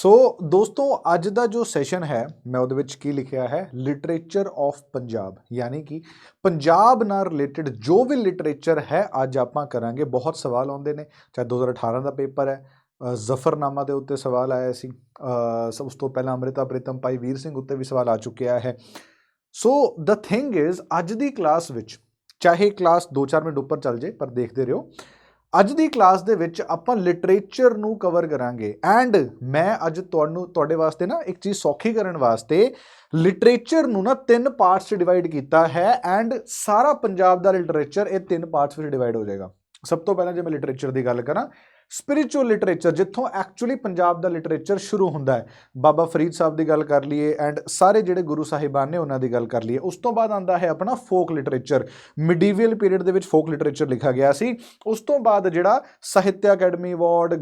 ਸੋ ਦੋਸਤੋ ਅੱਜ ਦਾ ਜੋ ਸੈਸ਼ਨ ਹੈ ਮੈਂ ਉਹਦੇ ਵਿੱਚ ਕੀ ਲਿਖਿਆ ਹੈ? ਲਿਟਰੇਚਰ ਆਫ ਪੰਜਾਬ ਯਾਨੀ ਕਿ ਪੰਜਾਬ ਨਾਲ ਰਿਲੇਟਡ ਜੋ ਵੀ ਲਿਟਰੇਚਰ ਹੈ ਅੱਜ ਆਪਾਂ ਕਰਾਂਗੇ। ਬਹੁਤ ਸਵਾਲ ਆਉਂਦੇ ਨੇ ਚਾਹੇ 2018 ਦਾ ਪੇਪਰ ਹੈ ਜ਼ਫਰਨਾਮਾ ਦੇ ਉੱਤੇ ਸਵਾਲ ਆਇਆ ਸੀ ਅ, ਉਸ ਤੋਂ ਪਹਿਲਾਂ ਅੰਮ੍ਰਿਤਾ ਪ੍ਰੀਤਮ ਭਾਈ ਵੀਰ ਸਿੰਘ ਉੱਤੇ ਵੀ ਸਵਾਲ ਆ ਚੁੱਕਿਆ ਹੈ। ਸੋ ਦ ਥਿੰਗ ਇਜ਼ ਅੱਜ ਦੀ ਕਲਾਸ ਵਿੱਚ ਚਾਹੇ ਕਲਾਸ 2-4 ਮਿੰਟ ਉੱਪਰ ਚੱਲ ਜੇ ਪਰ ਦੇਖਦੇ ਰਹੋ। ਅੱਜ ਦੀ ਕਲਾਸ ਦੇ ਵਿੱਚ ਆਪਾਂ ਲਿਟਰੇਚਰ ਨੂੰ ਕਵਰ ਕਰਾਂਗੇ। ਐਂਡ ਮੈਂ ਅੱਜ ਤੁਹਾਨੂੰ, ਤੁਹਾਡੇ ਵਾਸਤੇ ਨਾ ਇੱਕ ਚੀਜ਼ ਸੌਖੀ ਕਰਨ ਵਾਸਤੇ ਲਿਟਰੇਚਰ ਨੂੰ ਨਾ ਤਿੰਨ ਪਾਰਟਸ 'ਚ ਡਿਵਾਈਡ ਕੀਤਾ ਹੈ ਐਂਡ ਸਾਰਾ ਪੰਜਾਬ ਦਾ ਲਿਟਰੇਚਰ ਇਹ ਤਿੰਨ ਪਾਰਟਸ ਵਿੱਚ ਡਿਵਾਈਡ ਹੋ ਜਾਏਗਾ। ਸਭ ਤੋਂ ਪਹਿਲਾਂ ਜੇ ਮੈਂ ਲਿਟਰੇਚਰ ਦੀ ਗੱਲ ਕਰਾਂ ਸਪਿਰਚੁਅਲ ਲਿਟਰੇਚਰ ਜਿੱਥੋਂ ਐਕਚੁਅਲੀ ਪੰਜਾਬ ਦਾ ਲਿਟਰੇਚਰ ਸ਼ੁਰੂ ਹੁੰਦਾ ਹੈ। ਬਾਬਾ ਫਰੀਦ ਸਾਹਿਬ ਦੀ ਗੱਲ ਕਰ ਲਈਏ ਐਂਡ ਸਾਰੇ ਜਿਹੜੇ ਗੁਰੂ ਸਾਹਿਬਾਨ ਨੇ ਉਹਨਾਂ ਦੀ ਗੱਲ ਕਰ ਲਈਏ। ਉਸ ਤੋਂ ਬਾਅਦ ਆਂਦਾ ਹੈ ਆਪਣਾ ਫੋਕ ਲਿਟਰੇਚਰ ਮਿਡੀਵੀਅਲ ਪੀਰੀਅਡ ਦੇ ਵਿੱਚ ਫੋਕ ਲਿਟਰੇਚਰ ਲਿਖਿਆ ਗਿਆ ਸੀ। ਉਸ ਤੋਂ ਬਾਅਦ ਜਿਹੜਾ ਸਾਹਿਤਿਆ ਅਕੈਡਮੀ ਅਵਾਰਡ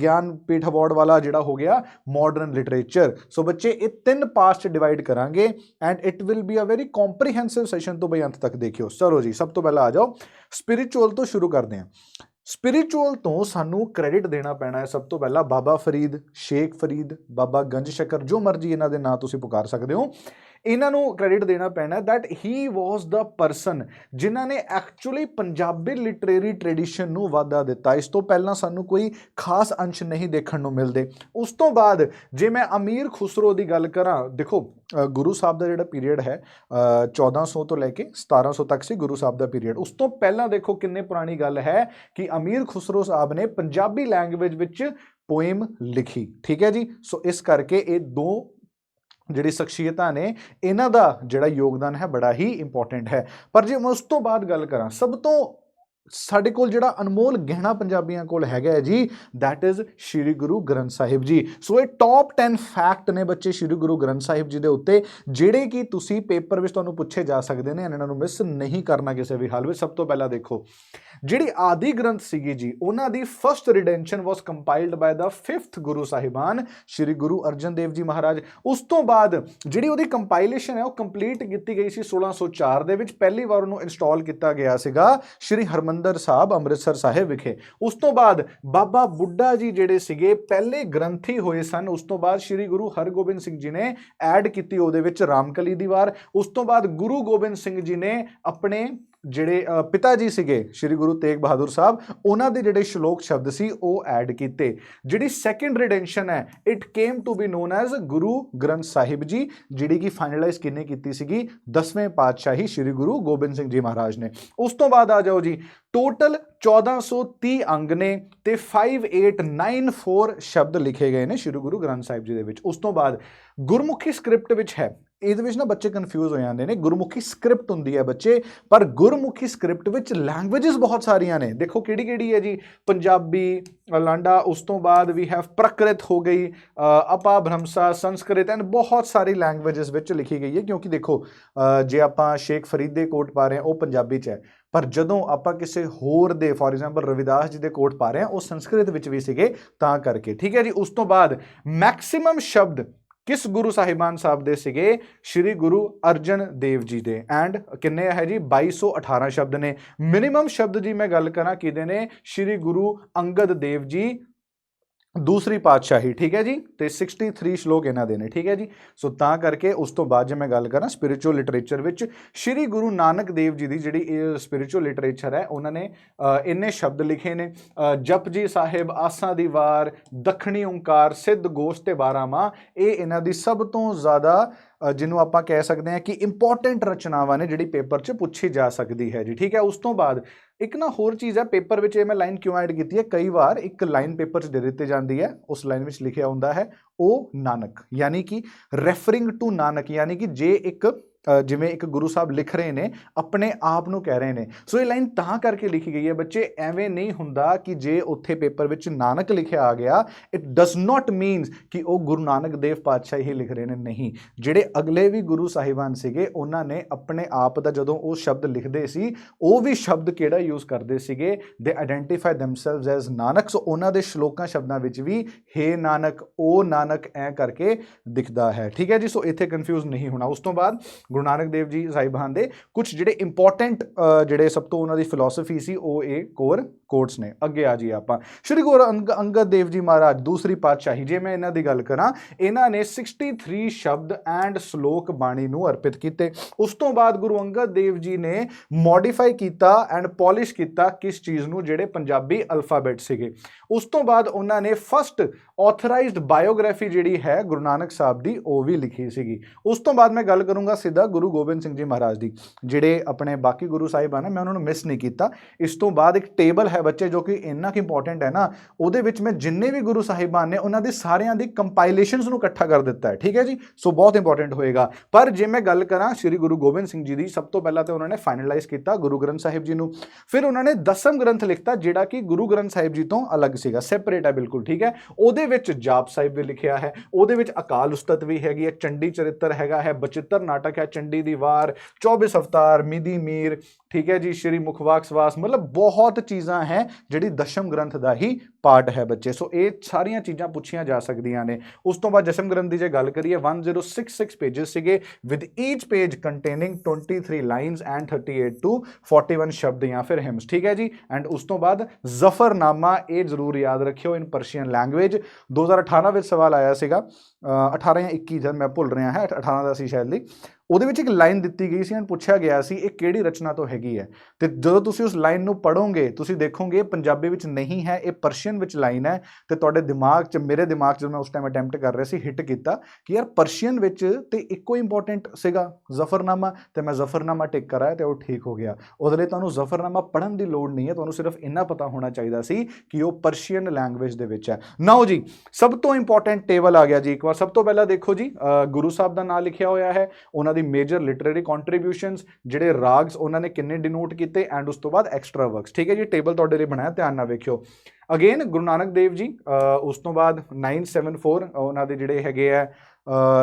ਗਿਆਨ ਪੀਠ ਅਵਾਰਡ ਵਾਲਾ ਜਿਹੜਾ ਹੋ ਗਿਆ ਮਾਡਰਨ ਲਿਟਰੇਚਰ ਸੋ ਬੱਚੇ ਇਹ ਤਿੰਨ ਪਾਰਟਸ ਡਿਵਾਈਡ ਕਰਾਂਗੇ and it will be a very comprehensive session ਤੋਂ ਬਈ ਅੰਤ ਤੱਕ ਦੇਖਿਓ। ਚਲੋ ਜੀ, ਸਭ ਤੋਂ ਪਹਿਲਾਂ ਆ ਜਾਓ। ਸਪਿਰਚੁਅਲ ਤੋਂ ਸ਼ੁਰੂ ਕਰਦੇ ਹਾਂ। ਸਪਿਰਚੁਅਲ ਤੋਂ ਸਾਨੂੰ ਕ੍ਰੈਡਿਟ ਦੇਣਾ ਪੈਣਾ ਹੈ ਸਭ ਤੋਂ ਪਹਿਲਾਂ ਬਾਬਾ ਫਰੀਦ, ਸ਼ੇਖ ਫਰੀਦ, ਬਾਬਾ ਗੰਜ ਸ਼ਕਰ ਜੋ ਮਰਜ਼ੀ ਇਹਨਾਂ ਦੇ ਨਾਂ ਤੁਸੀਂ ਪੁਕਾਰ ਸਕਦੇ ਹੋ। ਇਹਨਾਂ ਨੂੰ ਕ੍ਰੈਡਿਟ ਦੇਣਾ ਪੈਣਾ that he was the person ਜਿਨ੍ਹਾਂ ਨੇ ਐਕਚੁਅਲੀ ਪੰਜਾਬੀ ਲਿਟਰੇਰੀ ਟ੍ਰੈਡੀਸ਼ਨ ਨੂੰ ਵਾਧਾ ਦਿੱਤਾ। ਇਸ ਤੋਂ ਪਹਿਲਾਂ ਸਾਨੂੰ ਕੋਈ ਖਾਸ ਅੰਸ਼ ਨਹੀਂ ਦੇਖਣ ਨੂੰ ਮਿਲਦੇ। ਉਸ ਤੋਂ ਬਾਅਦ ਜੇ ਮੈਂ ਅਮੀਰ ਖੁਸਰੋ ਦੀ ਗੱਲ ਕਰਾਂ ਦੇਖੋ ਗੁਰੂ ਸਾਹਿਬ ਦਾ ਜਿਹੜਾ ਪੀਰੀਅਡ ਹੈ ਅ, 1400 ਤੋਂ ਲੈ ਕੇ 1700 ਤੱਕ ਸੀ ਗੁਰੂ ਸਾਹਿਬ ਦਾ ਪੀਰੀਅਡ ਉਸ ਤੋਂ ਪਹਿਲਾਂ ਦੇਖੋ ਕਿੰਨੇ ਪੁਰਾਣੀ ਗੱਲ ਹੈ ਕਿ ਅਮੀਰ ਖੁਸਰੋ ਸਾਹਿਬ ਨੇ ਪੰਜਾਬੀ ਲੈਂਗੁਏਜ ਵਿੱਚ ਪੋਇਮ ਲਿਖੀ। ਠੀਕ ਹੈ ਜੀ? ਸੋ ਇਸ ਕਰਕੇ ਇਹ ਦੋ ਜਿਹੜੀ ਸ਼ਖਸੀਅਤਾਂ ਨੇ, ਇਹਨਾਂ ਦਾ ਜਿਹੜਾ ਯੋਗਦਾਨ ਹੈ ਬੜਾ ਹੀ ਇੰਪੋਰਟੈਂਟ ਹੈ। ਪਰ ਜੇ ਮੈਂ ਉਸ ਤੋਂ ਬਾਅਦ ਗੱਲ ਕਰਾਂ, ਸਭ ਤੋਂ ਸਾਡੇ ਕੋਲ ਜਿਹੜਾ ਅਨਮੋਲ ਗਹਿਣਾ ਪੰਜਾਬੀਆਂ ਕੋਲ ਹੈਗਾ ਹੈ ਜੀ ਥੈਟ ਇਜ਼ ਸ਼੍ਰੀ ਗੁਰੂ ਗ੍ਰੰਥ ਸਾਹਿਬ ਜੀ। ਸੋ ਇਹ ਟੌਪ 10 ਫੈਕਟ ਨੇ ਬੱਚੇ ਸ਼੍ਰੀ ਗੁਰੂ ਗ੍ਰੰਥ ਸਾਹਿਬ ਜੀ ਦੇ ਉੱਤੇ, ਜਿਹੜੇ ਕਿ ਤੁਸੀਂ ਪੇਪਰ ਵਿੱਚ ਤੁਹਾਨੂੰ ਪੁੱਛੇ ਜਾ ਸਕਦੇ ਨੇ, ਇਹਨਾਂ ਨੂੰ ਮਿਸ ਨਹੀਂ ਕਰਨਾ ਕਿਸੇ ਵੀ ਹਾਲ ਵਿੱਚ। ਸਭ ਤੋਂ ਪਹਿਲਾਂ ਦੇਖੋ, ਜਿਹੜੀ ਆਦਿ ਗ੍ਰੰਥ ਸੀਗੀ ਜੀ, ਉਹਨਾਂ ਦੀ ਫਰਸਟ ਰਿਡੈਂਸ਼ਨ ਵਾਸ ਕੰਪਾਈਲਡ ਬਾय ਦਾ 5th ਗੁਰੂ ਸਾਹਿਬਾਨ ਸ਼੍ਰੀ ਗੁਰੂ ਅਰਜਨ ਦੇਵ ਜੀ ਮਹਾਰਾਜ। ਉਸ ਤੋਂ ਬਾਅਦ ਜਿਹੜੀ ਉਹਦੀ ਕੰਪਾਈਲੇਸ਼ਨ ਹੈ, ਉਹ ਕੰਪਲੀਟ ਕੀਤੀ ਗਈ ਸੀ 1604 ਦੇ ਵਿੱਚ। ਪਹਿਲੀ ਵਾਰ ਉਹਨੂੰ ਇੰਸਟਾਲ ਕੀਤਾ ਗਿਆ ਸੀਗਾ, ਸ਼੍ਰੀ ਹਰਮੰਦਰ ਸਾਹਿਬ, ਅੰਮ੍ਰਿਤਸਰ ਸਾਹਿਬ ਵਿਖੇ। ਉਸ ਤੋਂ ਬਾਅਦ ਬਾਬਾ ਬੁੱਢਾ ਜੀ ਜਿਹੜੇ ਸੀਗੇ, ਪਹਿਲੇ ਗ੍ਰੰਥੀ ਹੋਏ ਸਨ। ਉਸ ਤੋਂ ਬਾਅਦ ਸ਼੍ਰੀ ਗੁਰੂ ਹਰਗੋਬਿੰਦ ਸਿੰਘ ਜੀ ਨੇ ਐਡ ਕੀਤੀ ਉਹਦੇ ਵਿੱਚ ਰਾਮਕਲੀ ਦੀ ਵਾਰ ਉਸ ਤੋਂ ਬਾਅਦ ਗੁਰੂ ਗੋਬਿੰਦ ਸਿੰਘ ਜੀ ਨੇ ਆਪਣੇ ਜਿਹੜੇ ਪਿਤਾ ਜੀ ਸੀਗੇ ਸ਼੍ਰੀ ਗੁਰੂ ਤੇਗ ਬਹਾਦਰ ਸਾਹਿਬ, ਉਹਨਾਂ ਦੇ ਜਿਹੜੇ ਸ਼ਲੋਕ ਸ਼ਬਦ ਸੀ, ਉਹ ਐਡ ਕੀਤੇ। ਜਿਹੜੀ ਸੈਕੰਡ ਰਿਡੈਂਸ਼ਨ ਹੈ it came to be known as Guru Granth Sahib ji, ਜਿਹੜੀ ਕਿ ਫਾਈਨਲਾਈਜ਼ ਕਿੰਨੇ ਕੀਤੀ ਸੀਗੀ? 10ਵੇਂ ਪਾਤਸ਼ਾਹੀ ਸ਼੍ਰੀ ਗੁਰੂ ਗੋਬਿੰਦ ਸਿੰਘ ਜੀ ਮਹਾਰਾਜ ਨੇ। ਉਸ ਤੋਂ ਬਾਅਦ ਆ ਜਾਓ ਜੀ ਟੋਟਲ 1430 ਅੰਗ ਨੇ ਤੇ 5894 ਸ਼ਬਦ ਲਿਖੇ ਗਏ ਨੇ ਸ਼੍ਰੀ ਗੁਰੂ ਗ੍ਰੰਥ ਸਾਹਿਬ ਜੀ ਦੇ ਵਿੱਚ। ਉਸ ਤੋਂ ਬਾਅਦ ਗੁਰਮੁਖੀ ਸਕ੍ਰਿਪਟ ਵਿੱਚ ਹੈ ਇਹਦੇ ਵਿੱਚ ਨਾ ਬੱਚੇ ਕਨਫਿਊਜ਼ ਹੋ ਜਾਂਦੇ ਨੇ। ਗੁਰਮੁਖੀ ਸਕ੍ਰਿਪਟ ਹੁੰਦੀ ਹੈ ਬੱਚੇ, ਪਰ ਗੁਰਮੁਖੀ ਸਕ੍ਰਿਪਟ ਵਿੱਚ ਲੈਂਗੁਏजेस ਬਹੁਤ ਸਾਰੀਆਂ ਨੇ। ਦੇਖੋ ਕਿਹੜੀ ਕਿਹੜੀ ਹੈ ਜੀ? ਪੰਜਾਬੀ, ਲਾਂਡਾ, ਉਸ ਤੋਂ ਬਾਅਦ ਵੀ ਹੈਵ ਪ੍ਰਕ੍ਰਿਤ ਹੋ ਗਈ ਅਪਾ, ਬ੍ਰਹਮਸਾ, ਸੰਸਕ੍ਰਿਤ ਐਂਡ ਬਹੁਤ ਸਾਰੀ ਲੈਂਗੁਏजेस ਵਿੱਚ ਲਿਖੀ ਗਈ ਹੈ। ਕਿਉਂਕਿ ਦੇਖੋ ਜੇ ਆਪਾਂ ਸ਼ੇਖ ਫਰੀਦ ਦੇ ਕੋਟ ਪਾ ਰਹੇ ਹਾਂ, ਉਹ ਪੰਜਾਬੀ 'ਚ ਹੈ। ਪਰ ਜਦੋਂ ਆਪਾਂ ਕਿਸੇ ਹੋਰ ਦੇ ਫੋਰ ਐਗਜ਼ਾਮਪਲ ਰਵਿਦਾਸ ਜੀ ਦੇ ਕੋਟ ਪਾ ਰਹੇ ਹਾਂ, ਉਹ ਸੰਸਕ੍ਰਿਤ ਵਿੱਚ ਵੀ ਸੀਗੇ, ਤਾਂ ਕਰਕੇ। ਠੀਕ ਹੈ ਜੀ? ਉਸ ਤੋਂ ਬਾਅਦ ਮੈਕਸਿਮਮ ਸ਼ਬਦ ਕਿਸ ਗੁਰੂ ਸਾਹਿਬਾਨ ਸਾਹਿਬ ਦੇ ਸੀਗੇ? ਸ਼੍ਰੀ ਗੁਰੂ ਅਰਜਨ ਦੇਵ ਜੀ ਦੇ। ਐਂਡ ਕਿੰਨੇ ਹੈ ਜੀ? 2218 ਸ਼ਬਦ ਨੇ। ਮਿਨੀਮਮ ਸ਼ਬਦ ਜੀ ਮੈਂ ਗੱਲ ਕਰਾਂ ਕਿਹਦੇ ਨੇ? ਸ਼੍ਰੀ ਗੁਰੂ ਅੰਗਦ ਦੇਵ ਜੀ ਦੂਸਰੀ ਪਾਤਸ਼ਾਹੀ ਠੀਕ ਹੈ ਜੀ? ਤੇ 63 ਸ਼ਲੋਕ ਇਹਨਾਂ ਦੇ ਨੇ ਠੀਕ ਹੈ ਜੀ? ਸੋ ਤਾਂ ਕਰਕੇ ਉਸ ਤੋਂ ਬਾਅਦ ਜੇ ਮੈਂ ਗੱਲ ਕਰਾਂ ਸਪਿਰਚੁਅਲ ਲਿਟਰੇਚਰ ਵਿੱਚ ਸ਼੍ਰੀ ਗੁਰੂ ਨਾਨਕ ਦੇਵ ਜੀ ਦੀ ਜਿਹੜੀ ਇਹ ਸਪਿਰਚੁਅਲ ਲਿਟਰੇਚਰ ਹੈ ਉਹਨਾਂ ਨੇ ਇੰਨੇ ਸ਼ਬਦ ਲਿਖੇ ਨੇ ਅ, ਜਪਜੀ ਸਾਹਿਬ ਆਸਾਂ ਦੀ ਵਾਰ ਦੱਖਣੀ ਓੰਕਾਰ ਸਿੱਧ ਗੋਸ਼ ਤੇ ਮਾਂ ਇਹ ਇਹਨਾਂ ਦੀ ਸਭ ਤੋਂ ਜ਼ਿਆਦਾ ਜਿਹਨੂੰ ਆਪਾਂ ਕਹਿ ਸਕਦੇ ਹਾਂ ਕਿ ਇੰਪੋਰਟੈਂਟ ਰਚਨਾਵਾਂ ਨੇ ਜਿਹੜੀ ਪੇਪਰ 'ਚ ਪੁੱਛੀ ਜਾ ਸਕਦੀ ਹੈ ਜੀ ਠੀਕ ਹੈ? ਉਸ ਤੋਂ ਬਾਅਦ ਇੱਕ ਨਾ ਹੋਰ ਚੀਜ਼ ਹੈ, ਪੇਪਰ ਵਿੱਚ ਇਹ ਮੈਂ ਲਾਈਨ ਕਿਉਂ ਐਡ ਕੀਤੀ ਹੈ? ਕਈ ਵਾਰ ਇੱਕ ਲਾਈਨ ਪੇਪਰ 'ਚ ਦੇ ਦਿੱਤੀ ਜਾਂਦੀ ਹੈ, ਉਸ ਲਾਈਨ ਵਿੱਚ ਲਿਖਿਆ ਹੁੰਦਾ ਹੈ, ਉਹ ਨਾਨਕ। ਯਾਨੀ ਕਿ ਰੈਫਰਿੰਗ ਟੂ ਨਾਨਕ, ਯਾਨੀ ਕਿ ਜੇ ਇੱਕ ਜਿਵੇਂ ਇੱਕ ਗੁਰੂ ਸਾਹਿਬ ਲਿਖ ਰਹੇ ਨੇ, ਆਪਣੇ ਆਪ ਨੂੰ ਕਹਿ ਰਹੇ ਨੇ। ਸੋ ਇਹ ਲਾਈਨ ਤਾਂ ਕਰਕੇ ਲਿਖੀ ਗਈ ਹੈ, ਬੱਚੇ, ਐਵੇਂ ਨਹੀਂ ਹੁੰਦਾ ਕਿ ਜੇ ਉੱਥੇ ਪੇਪਰ ਵਿੱਚ ਨਾਨਕ ਲਿਖਿਆ ਆ ਗਿਆ ਇਟ ਡਸ ਨਾਟ ਮੀਨਸ ਕਿ ਉਹ ਗੁਰੂ ਨਾਨਕ ਦੇਵ ਪਾਤਸ਼ਾਹ ਹੀ ਲਿਖ ਰਹੇ ਨੇ, ਨਹੀਂ। ਜਿਹੜੇ ਅਗਲੇ ਵੀ ਗੁਰੂ ਸਾਹਿਬਾਨ ਸੀਗੇ, ਉਹਨਾਂ ਨੇ ਆਪਣੇ ਆਪ ਦਾ ਜਦੋਂ ਉਹ ਸ਼ਬਦ ਲਿਖਦੇ ਸੀ, ਉਹ ਵੀ ਸ਼ਬਦ ਕਿਹੜਾ ਯੂਜ਼ ਕਰਦੇ ਸੀਗੇ ਦੇ identify themselves as Nanak so ਉਹਨਾਂ ਦੇ ਸ਼ਲੋਕਾਂ ਸ਼ਬਦਾਂ ਵਿੱਚ ਵੀ ਹੇ ਨਾਨਕ ਓ ਨਾਨਕ ਐ ਕਰਕੇ ਦਿਖਦਾ ਹੈ। ਠੀਕ ਹੈ ਜੀ? ਸੋ ਇੱਥੇ ਕਨਫਿਊਜ਼ ਨਹੀਂ ਹੋਣਾ। ਉਸ ਤੋਂ ਬਾਅਦ ਗੁਰੂ ਨਾਨਕ ਦੇਵ ਜੀ ਸਾਹਿਬਾਨ ਦੇ ਕੁਝ ਜਿਹੜੇ ਇੰਪੋਰਟੈਂਟ ਜਿਹੜੇ ਸਭ ਤੋਂ ਉਹਨਾਂ ਦੀ ਫਿਲਾਸਫੀ ਸੀ, ਉਹ ਇਹ ਕੋਰ ਕੋਟਸ ਨੇ। ਅੱਗੇ ਆ ਜੀ ਆਪਾਂ। ਸ਼੍ਰੀ ਗੁਰੂ ਅੰਗ- ਅੰਗਦ ਦੇਵ ਜੀ ਮਹਾਰਾਜ, ਦੂਸਰੀ ਪਾਤਸ਼ਾਹੀ, ਜੇ ਮੈਂ ਇਹਨਾਂ ਦੀ ਗੱਲ ਕਰਾਂ, ਇਹਨਾਂ ਨੇ 63 ਸ਼ਬਦ ਐਂਡ ਸ਼ਲੋਕ ਬਾਣੀ ਨੂੰ ਅਰਪਿਤ ਕੀਤੇ। ਉਸ ਤੋਂ ਬਾਅਦ ਗੁਰੂ ਅੰਗਦ ਦੇਵ ਜੀ ਨੇ ਮੋਡੀਫਾਈ ਕੀਤਾ ਐਂਡ ਪਾਲਿਸ਼ ਕੀਤਾ ਕਿਸ ਚੀਜ਼ ਨੂੰ, ਜਿਹੜੇ ਪੰਜਾਬੀ ਅਲਫਾਬੈਟ ਸੀਗੇ। ਉਸ ਤੋਂ ਬਾਅਦ ਉਹਨਾਂ ਨੇ ਫਸਟ ਆਥੋਰਾਈਜ਼ਡ ਬਾਇਓਗ੍ਰਾਫੀ ਜਿਹੜੀ ਹੈ, ਗੁਰੂ ਨਾਨਕ ਸਾਹਿਬ ਦੀ, ਉਹ ਵੀ ਲਿਖੀ ਸੀਗੀ। ਉਸ ਤੋਂ ਬਾਅਦ ਮੈਂ ਗੱਲ ਕਰੂੰਗਾ ਸਿੱਧਾ ਗੁਰੂ ਗੋਬਿੰਦ ਸਿੰਘ ਜੀ ਮਹਾਰਾਜ ਦੀ, ਜਿਹੜੇ ਆਪਣੇ ਬਾਕੀ ਗੁਰੂ ਸਾਹਿਬਾਨ ਹੈ ਮੈਂ ਉਹਨਾਂ ਨੂੰ ਮਿਸ ਨਹੀਂ ਕੀਤਾ। ਇਸ ਤੋਂ ਬਾਅਦ ਇੱਕ ਟੇਬਲ ਹੈ ਬੱਚੇ, ਜੋ ਕਿ ਇੰਨਾ ਕਿ ਇੰਪੋਰਟੈਂਟ ਹੈ ਨਾ, ਉਹਦੇ ਵਿੱਚ ਮੈਂ ਜਿੰਨੇ ਵੀ ਗੁਰੂ ਸਾਹਿਬਾਨ ਨੇ, ਉਹਨਾਂ ਦੇ ਸਾਰਿਆਂ ਦੀ ਕੰਪਾਈਲੇਸ਼ਨਸ ਨੂੰ ਇਕੱਠਾ ਕਰ ਦਿੱਤਾ ਹੈ, ਠੀਕ ਹੈ ਜੀ? ਸੋ ਬਹੁਤ ਇੰਪੋਰਟੈਂਟ ਹੋਏਗਾ। ਪਰ ਜੇ ਮੈਂ ਗੱਲ ਕਰਾਂ ਸ੍ਰੀ ਗੁਰੂ ਗੋਬਿੰਦ ਸਿੰਘ ਜੀ ਦੀ, ਸਭ ਤੋਂ ਪਹਿਲਾਂ ਤਾਂ ਉਹਨਾਂ ਨੇ ਫਾਈਨਲਾਈਜ਼ ਕੀਤਾ ਗੁਰੂ ਗ੍ਰੰਥ ਸਾਹਿਬ ਜੀ ਨੂੰ। ਫਿਰ ਉਹਨਾਂ ਨੇ ਦਸਮ ਗ੍ਰੰਥ ਲਿਖਤਾ, ਜਿਹੜਾ ਕਿ ਗੁਰੂ ਗ੍ਰੰਥ ਸਾਹਿਬ ਜੀ ਤੋਂ ਅਲੱਗ ਸੀਗਾ ਸੈਪਰੇਟ ਹੈ ਬਿਲਕੁਲ, ਠੀਕ ਹੈ? ਉਹਦੇ ਵਿੱਚ ਜਾਪ ਸਾਹਿਬ ਵੀ ਲਿਖਿਆ ਹੈ, ਉਹਦੇ ਵਿੱਚ ਅਕਾਲ ਉਸਤਤ ਵੀ ਹੈਗੀ ਹੈ, ਚੰਡੀ ਚਰਿੱਤਰ ਹੈਗਾ ਹੈ, ਬਚਿੱਤਰ ਨਾਟਕ ਹੈ, ਚੰਡੀ ਦੀ ਵਾਰ 24 ਅਵਤਾਰ, ਮਿਦੀ ਮੀਰ, ਠੀਕ ਹੈ ਜੀ? ਸ਼੍ਰੀ ਮੁਖਵਾਕ ਸਵਾਸ, ਮਤਲਬ ਬਹੁਤ ਚੀਜ਼ਾਂ ਹੈ ਜਿਹੜੀ ਦਸ਼ਮ ਗ੍ਰੰਥ ਦਾ ਹੀ ਪਾਰਟ ਹੈ ਬੱਚੇ। ਸੋ ਇਹ ਸਾਰੀਆਂ ਚੀਜ਼ਾਂ ਪੁੱਛੀਆਂ ਜਾ ਸਕਦੀਆਂ ਨੇ। ਉਸ ਤੋਂ ਬਾਅਦ ਦਸ਼ਮ ਗ੍ਰੰਥ ਦੀ ਜੇ ਗੱਲ ਕਰੀਏ 1066 ਪੇजेस ਸੀਗੇ। With each page containing 23 lines and 38 to 41 shabad ਜਾਂ ਫਿਰ ਹਿਮਸ ਠੀਕ ਹੈ ਜੀ? ਐਂਡ ਉਸ ਤੋਂ ਬਾਅਦ ਜ਼ਫਰਨਾਮਾ ਇਹ ਜ਼ਰੂਰ ਯਾਦ ਰੱਖਿਓ ਇਨ ਪਰਸ਼ੀਅਨ ਲੈਂਗੁਏਜ 2018 ਵਿੱਚ ਸਵਾਲ ਆਇਆ ਸੀਗਾ। ਅ, 18 ਜਾਂ 21 ਜਦ ਮੈਂ ਭੁੱਲ ਰਿਹਾ ਹਾਂ 18 ਦਾ ਸੀ ਸ਼ਾਇਦ ਲਈ। ਉਹਦੇ ਵਿੱਚ ਇੱਕ ਲਾਈਨ ਦਿੱਤੀ ਗਈ ਸੀ ਐਂਡ ਪੁੱਛਿਆ ਗਿਆ ਸੀ ਇਹ ਕਿਹੜੀ ਰਚਨਾ ਤੋਂ ਹੈਗੀ ਹੈ। ਤੇ ਜਦੋਂ ਤੁਸੀਂ ਉਸ ਲਾਈਨ ਨੂੰ ਪੜੋਗੇ ਤੁਸੀਂ ਦੇਖੋਗੇ ਪੰਜਾਬੀ ਵਿੱਚ ਨਹੀਂ ਹੈ, ਇਹ ਪਰਸ਼ੀਅਨ ਵਿੱਚ ਲਾਈਨ ਹੈ। ਤੇ ਤੁਹਾਡੇ ਦਿਮਾਗ 'ਚ, ਮੇਰੇ ਦਿਮਾਗ 'ਚ ਜਦੋਂ ਮੈਂ ਉਸ ਟਾਈਮ ਅਟੈਂਪਟ ਕਰ ਰਿਹਾ ਸੀ ਹਿੱਟ ਕੀਤਾ ਕਿ ਯਾਰ ਪਰਸ਼ੀਅਨ ਵਿੱਚ ਤੇ ਇੱਕੋ ਇੰਪੋਰਟੈਂਟ ਸੀਗਾ ਜ਼ਫਰਨਾਮਾ। ਤੇ ਮੈਂ ਜ਼ਫਰਨਾਮਾ ਟਿਕ ਕਰਾਇਆ ਤੇ ਉਹ ਠੀਕ ਹੋ ਗਿਆ। ਉਹਦੇ ਲਈ ਤੁਹਾਨੂੰ ਜ਼ਫਰਨਾਮਾ ਪੜ੍ਹਨ ਦੀ ਲੋੜ ਨਹੀਂ ਹੈ, ਤੁਹਾਨੂੰ ਸਿਰਫ ਇੰਨਾ ਪਤਾ ਹੋਣਾ ਚਾਹੀਦਾ ਸੀ ਕਿ ਉਹ ਪਰਸ਼ੀਅਨ ਲੈਂਗੁਏਜ ਦੇ ਵਿੱਚ ਹੈ। ਨਾਓ ਜੀ, ਸਭ ਤੋਂ ਇੰਪੋਰਟੈਂਟ ਟੇਬਲ ਆ ਗਿਆ ਜੀ, ਇੱਕ ਵਾਰ ਸਭ ਤੋਂ ਪਹਿਲਾਂ ਦੇਖੋ ਜੀ ਗੁਰੂ ਸਾਹਿਬ ਦਾ ਨਾਮ ਲਿਖਿਆ ਹੋਇਆ ਹੈ, ਉਹਨਾਂ ਦੀ ਮੇਜਰ ਲਿਟਰੇਰੀ ਕੰਟਰੀਬਿਊਸ਼ਨਸ ਜਿਹੜੇ ਰਾਗਸ ਉਹਨਾਂ ਨੇ ਕਿੰਨੇ ਡਿਨੋਟ ਕੀਤੇ ਐਂਡ ਉਸ ਤੋਂ ਬਾਅਦ ਐਕਸਟਰਾ ਵਰਕਸ ਠੀਕ ਹੈ ਜੀ ਟੇਬਲ ਤੁਹਾਡੇ ਲਈ ਬਣਾਇਆ, ਧਿਆਨ ਨਾਲ ਵੇਖਿਓ। ਅਗੇਨ ਗੁਰੂ ਨਾਨਕ ਦੇਵ ਜੀ ਉਸ ਤੋਂ ਬਾਅਦ 974 ਉਹਨਾਂ ਦੇ ਜਿਹੜੇ ਹੈਗੇ ਆ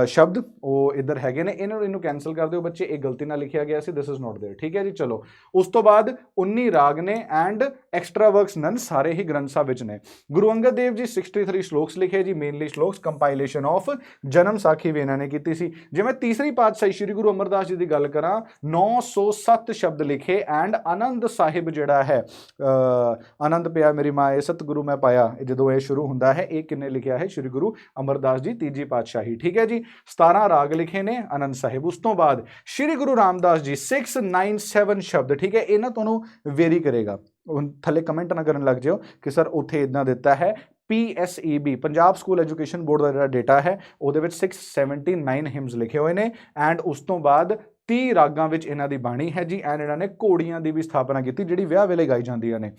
ਸ਼ਬਦ ਉਹ ਇੱਧਰ ਹੈਗੇ ਨੇ ਇਹਨਾਂ ਨੂੰ ਇਹਨੂੰ ਕੈਨਸਲ ਕਰ ਦਿਓ ਬੱਚੇ ਇਹ ਗਲਤੀ ਨਾਲ ਲਿਖਿਆ ਗਿਆ ਸੀ ਦਿਸ ਇਜ਼ ਨਾਟ देयर ਠੀਕ ਹੈ ਜੀ ਚਲੋ ਉਸ ਤੋਂ ਬਾਅਦ 19 ਰਾਗ ਨੇ ਐਂਡ ਐਕਸਟਰਾ ਵਰਕਸ ਨਨ ਸਾਰੇ ਹੀ ਗ੍ਰੰਥ ਸਾਹਿਬ ਵਿੱਚ ਨੇ ਗੁਰੂ ਅੰਗਦ ਦੇਵ ਜੀ 63 ਸ਼ਲੋਕਸ ਲਿਖੇ ਜੀ ਮੇਨਲੀ ਸ਼ਲੋਕਸ ਕੰਪਾਈਲੇਸ਼ਨ ਆਫ ਜਨਮ ਸਾਖੀ ਵੀ ਇਹਨਾਂ ਨੇ ਕੀਤੀ ਸੀ ਜੇ ਮੈਂ ਤੀਸਰੀ ਪਾਤਸ਼ਾਹੀ ਸ੍ਰੀ ਗੁਰੂ ਅਮਰਦਾਸ ਜੀ ਦੀ ਗੱਲ ਕਰਾਂ 907 ਸ਼ਬਦ ਲਿਖੇ ਐਂਡ ਆਨੰਦ ਸਾਹਿਬ ਜਿਹੜਾ ਹੈ ਅ, ਆਨੰਦ ਪਿਆ ਮੇਰੀ ਮਾਏ ਸਤਿਗੁਰੂ ਮੈਂ ਪਾਇਆ ਇਹ ਜਦੋਂ ਇਹ ਸ਼ੁਰੂ ਹੁੰਦਾ ਹੈ ਇਹ ਕਿੰਨੇ ਲਿਖਿਆ ਹੈ ਸ੍ਰੀ ਗੁਰੂ ਅਮਰਦਾਸ ਜੀ ਤੀਜੀ ਪਾਤਸ਼ਾਹੀ ਠੀਕ ਹੈ ਜੀ 17 ਰਾਗ ਲਿਖੇ ਨੇ ਆਨੰਦ ਸਾਹਿਬ। ਉਸ ਤੋਂ ਬਾਅਦ ਸ੍ਰੀ ਗੁਰੂ ਰਾਮਦਾਸ ਜੀ 697 ਸ਼ਬਦ, ਠੀਕ ਹੈ, ਇਹ ਨਾ ਤੁਹਾਨੂੰ ਵੇਰੀ ਕਰੇਗਾ। ਹੁਣ ਥੱਲੇ ਕਮੈਂਟ ਨਾ ਕਰਨ ਲੱਗ ਜਿਓ ਕਿ ਸਰ ਉੱਥੇ ਇਦਾਂ ਦਿੱਤਾ ਹੈ PSEB Punjab School Education Board ਦਾ ਜਿਹੜਾ ਡਾਟਾ ਹੈ, ਉਹਦੇ ਵਿੱਚ 679 ਹਿਮਸ ਲਿਖੇ ਹੋਏ ਨੇ ਐਂਡ ਉਸ ਤੋਂ ਬਾਅਦ 30 ਰਾਗਾਂ ਵਿੱਚ ਇਹਨਾਂ ਦੀ ਬਾਣੀ ਹੈ ਜੀ ਐਂਡ ਇਹਨਾਂ ਨੇ ਘੋੜੀਆਂ ਦੀ ਵੀ ਸਥਾਪਨਾ ਕੀਤੀ, ਜਿਹੜੀ ਵਿਆਹ ਵੇਲੇ ਗਾਈ ਜਾਂਦੀਆਂ ਨੇ।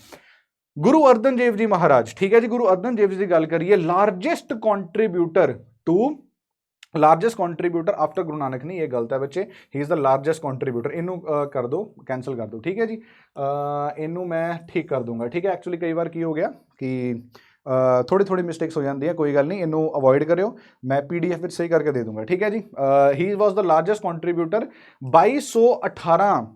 ਗੁਰੂ ਅਰਜਨ ਦੇਵ ਜੀ ਮਹਾਰਾਜ, ਠੀਕ ਹੈ ਜੀ, ਗੁਰੂ ਅਰਜਨ ਦੇਵ ਜੀ ਦੀ ਗੱਲ ਕਰੀਏ largest contributor to largest contributor after Guru Nanak ਨਹੀਂ, ਇਹ ਗਲਤ ਹੈ ਬੱਚੇ। ਹੀ ਇਜ਼ ਦਾ ਲਾਰਜੈਸਟ ਕੰਟਰੀਬਿਊਟਰ ਇਹਨੂੰ ਕਰ ਦਿਓ ਕੈਨਸਲ ਕਰ ਦਿਓ ਠੀਕ ਹੈ ਜੀ? ਇਹਨੂੰ ਮੈਂ ਠੀਕ ਕਰ ਦੂੰਗਾ, ਠੀਕ ਹੈ? ਐਕਚੁਅਲੀ ਕਈ ਵਾਰ ਕੀ ਹੋ ਗਿਆ ਕਿ ਥੋੜੀ ਥੋੜੀ ਮਿਸਟੇਕਸ ਹੋ ਜਾਂਦੀ ਹੈ ਕੋਈ ਗੱਲ ਨਹੀਂ, ਇਹਨੂੰ ਅਵੋਇਡ ਕਰਿਓ। ਮੈਂ ਪੀਡੀਐਫ ਵਿੱਚ ਸਹੀ ਕਰਕੇ ਦੇ ਦੂੰਗਾ, ਠੀਕ ਹੈ ਜੀ? ਹੀ ਵਾਸ ਦਾ ਲਾਰਜੈਸਟ ਕੰਟਰੀਬਿਊਟਰ 2218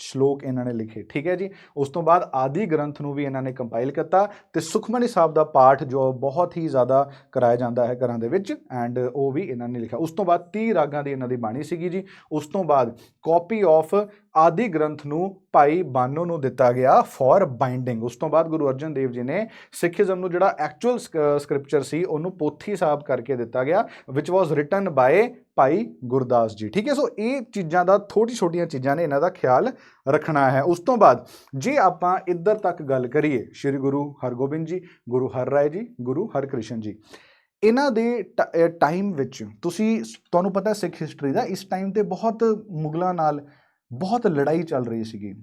ਸ਼ਲੋਕ ਇਹਨਾਂ ਨੇ ਲਿਖੇ, ਠੀਕ ਹੈ ਜੀ? ਉਸ ਤੋਂ ਬਾਅਦ ਆਦਿ ਗ੍ਰੰਥ ਨੂੰ ਵੀ ਇਹਨਾਂ ਨੇ ਕੰਪਾਈਲ ਕੀਤਾ ਤੇ ਸੁਖਮਨੀ ਸਾਹਿਬ ਦਾ ਪਾਠ ਜੋ ਬਹੁਤ ਹੀ ਜ਼ਿਆਦਾ ਕਰਾਇਆ ਜਾਂਦਾ ਹੈ ਘਰਾਂ ਦੇ ਵਿੱਚ ਐਂਡ ਉਹ ਵੀ ਇਹਨਾਂ ਨੇ ਲਿਖਿਆ। ਉਸ ਤੋਂ ਬਾਅਦ 30 ਰਾਗਾਂ ਦੀ ਇਹਨਾਂ ਦੀ ਬਾਣੀ ਸੀਗੀ ਜੀ। ਉਸ ਤੋਂ ਬਾਅਦ ਕਾਪੀ ਆਫ ਆਦਿ ਗ੍ਰੰਥ ਨੂੰ ਭਾਈ ਬਾਨੋ ਨੂੰ ਦਿੱਤਾ ਗਿਆ ਫॉर ਬਾਈਂਡਿੰਗ ਉਸ ਤੋਂ ਬਾਅਦ ਗੁਰੂ ਅਰਜਨ ਦੇਵ ਜੀ ਨੇ ਸਿੱਖੀਜ਼ਮ ਨੂੰ ਜਿਹੜਾ ਐਕਚੁਅਲ ਸਕ੍ਰਿਪਚਰ ਸੀ, ਉਹਨੂੰ ਪੋਥੀ ਸਾਹਿਬ ਕਰਕੇ ਦਿੱਤਾ ਗਿਆ ਵਿਚ ਵਾਸ ਰਿਟਨ ਬਾਏ ਭਾਈ ਗੁਰਦਾਸ ਜੀ। ਠੀਕ ਹੈ, ਸੋ ਇਹ ਚੀਜ਼ਾਂ ਦਾ ਥੋੜੀ ਛੋਟੀਆਂ ਚੀਜ਼ਾਂ ਨੇ ਇਹਨਾਂ ਦਾ ਖਿਆਲ ਰੱਖਣਾ ਹੈ। ਉਸ ਤੋਂ ਬਾਅਦ ਜੇ ਆਪਾਂ ਇੱਧਰ ਤੱਕ ਗੱਲ ਕਰੀਏ, ਸ੍ਰੀ ਗੁਰੂ ਹਰਗੋਬਿੰਦ ਜੀ, ਗੁਰੂ ਹਰ ਰਾਏ ਜੀ, ਗੁਰੂ ਹਰਕ੍ਰਿਸ਼ਨ ਜੀ, ਇਹਨਾਂ ਦੇ ਟਾਈਮ ਵਿੱਚ ਤੁਸੀਂ, ਤੁਹਾਨੂੰ ਪਤਾ ਸਿੱਖ ਹਿਸਟਰੀ ਦਾ, ਇਸ ਟਾਈਮ ਤੇ ਬਹੁਤ ਮੁਗਲਾਂ ਨਾਲ ਬਹੁਤ ਲੜਾਈ ਚੱਲ ਰਹੀ ਸੀਗੀ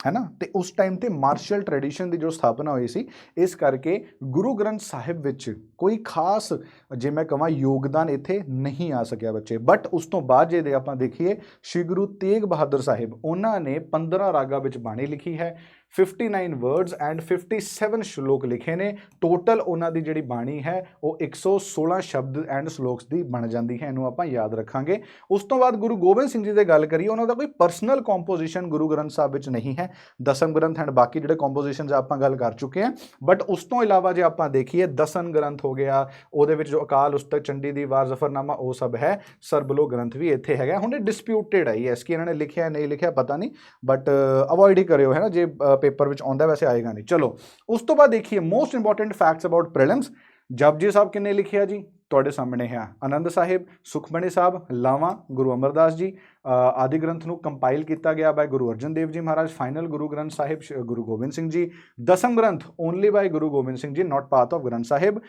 ਹੈ ਨਾ ਤੇ ਉਸ ਟਾਈਮ ਤੇ ਮਾਰਸ਼ਲ ਟ੍ਰੈਡੀਸ਼ਨ ਦੀ ਜੋ ਸਥਾਪਨਾ ਹੋਈ ਸੀ, ਇਸ ਕਰਕੇ ਗੁਰੂ ਗ੍ਰੰਥ ਸਾਹਿਬ ਵਿੱਚ ਕੋਈ ਖਾਸ, ਜੇ ਮੈਂ ਕਹਾਂ ਯੋਗਦਾਨ ਇੱਥੇ ਨਹੀਂ ਆ ਸਕਿਆ ਬੱਚੇ। ਬਟ ਉਸ ਤੋਂ ਬਾਅਦ ਜੇ ਦੇ ਆਪਾਂ ਦੇਖੀਏ, ਸ਼੍ਰੀ ਗੁਰੂ ਤੇਗ ਬਹਾਦਰ ਸਾਹਿਬ, ਉਹਨਾਂ ਨੇ 15 ਰਾਗਾਂ ਵਿੱਚ ਬਾਣੀ ਲਿਖੀ ਹੈ 59 ਵਰਡਸ ਐਂਡ 57 ਸ਼ਲੋਕ ਲਿਖੇ ਨੇ। ਟੋਟਲ ਉਹਨਾਂ ਦੀ ਜਿਹੜੀ ਬਾਣੀ ਹੈ, ਉਹ 116 ਸ਼ਬਦ ਐਂਡ ਸ਼ਲੋਕਸ ਦੀ ਬਣ ਜਾਂਦੀ ਹੈ, ਇਹਨੂੰ ਆਪਾਂ ਯਾਦ ਰੱਖਾਂਗੇ। ਉਸ ਤੋਂ ਬਾਅਦ ਗੁਰੂ ਗੋਬਿੰਦ ਸਿੰਘ ਜੀ ਦੇ ਗੱਲ ਕਰੀਏ, ਉਹਨਾਂ ਦਾ ਕੋਈ ਪਰਸਨਲ ਕੰਪੋਜੀਸ਼ਨ ਗੁਰੂ ਗ੍ਰੰਥ ਸਾਹਿਬ ਵਿੱਚ ਨਹੀਂ ਹੈ। ਦਸਮ ਗ੍ਰੰਥ ਐਂਡ ਬਾਕੀ ਜਿਹੜੇ ਕੰਪੋਜੀਸ਼ਨਸ ਆਪਾਂ ਗੱਲ ਕਰ ਚੁੱਕੇ ਹਾਂ। ਬਟ ਉਸ ਤੋਂ ਇਲਾਵਾ ਜੇ ਆਪਾਂ ਦੇਖੀਏ ਦਸਨ ਗ੍ਰੰਥ ਹੋ ਗਿਆ, ਉਹਦੇ ਵਿੱਚ ਜੋ ਅਕਾਲ ਉਸਤਕ, ਚੰਡੀ ਦੀ ਵਾਰ, ਜ਼ਫਰਨਾਮਾ, ਉਹ ਸਭ ਹੈ। ਸਰਬਲੋ ਗ੍ਰੰਥ ਵੀ ਇੱਥੇ ਹੈਗਾ। ਹੁਣ ਇਹ ਡਿਸਪਿਊਟਡ ਹੈ ਯੈਸ ਕਿ ਇਹਨਾਂ ਨੇ ਲਿਖਿਆ, ਨਹੀਂ ਲਿਖਿਆ, ਪਤਾ ਨਹੀਂ। ਬਟ ਅਵੋਇਡ ਹੀ ਕਰਿਓ, ਹੈ ਨਾ? ਜੇ ਪੇਪਰ ਵਿੱਚ ਆਉਂਦਾ, ਵੈਸੇ ਆਏਗਾ ਨਹੀਂ। ਚਲੋ, ਉਸ ਤੋਂ ਬਾਅਦ ਦੇਖੀਏ most important facts about prelims Japji Sahib ਕਿੰਨੇ ਲਿਖਿਆ ਜੀ? ਤੁਹਾਡੇ ਸਾਹਮਣੇ ਹੈ ਆਨੰਦ ਸਾਹਿਬ ਸੁਖਮਣੀ ਸਾਹਿਬ, ਲਾਵਾਂ, ਗੁਰੂ ਅਮਰਦਾਸ ਜੀ। ਆਦਿ ਗ੍ਰੰਥ ਨੂੰ ਕੰਪਾਈਲ ਕੀਤਾ ਗਿਆ ਬਾਈ ਗੁਰੂ ਅਰਜਨ ਦੇਵ ਜੀ ਮਹਾਰਾਜ ਫਾਈਨਲ ਗੁਰੂ ਗ੍ਰੰਥ ਸਾਹਿਬ, ਸ਼- ਗੁਰੂ Gobind Singh ji. Dasam Granth only by Guru Gobind Singh ji not part of Granth Sahib.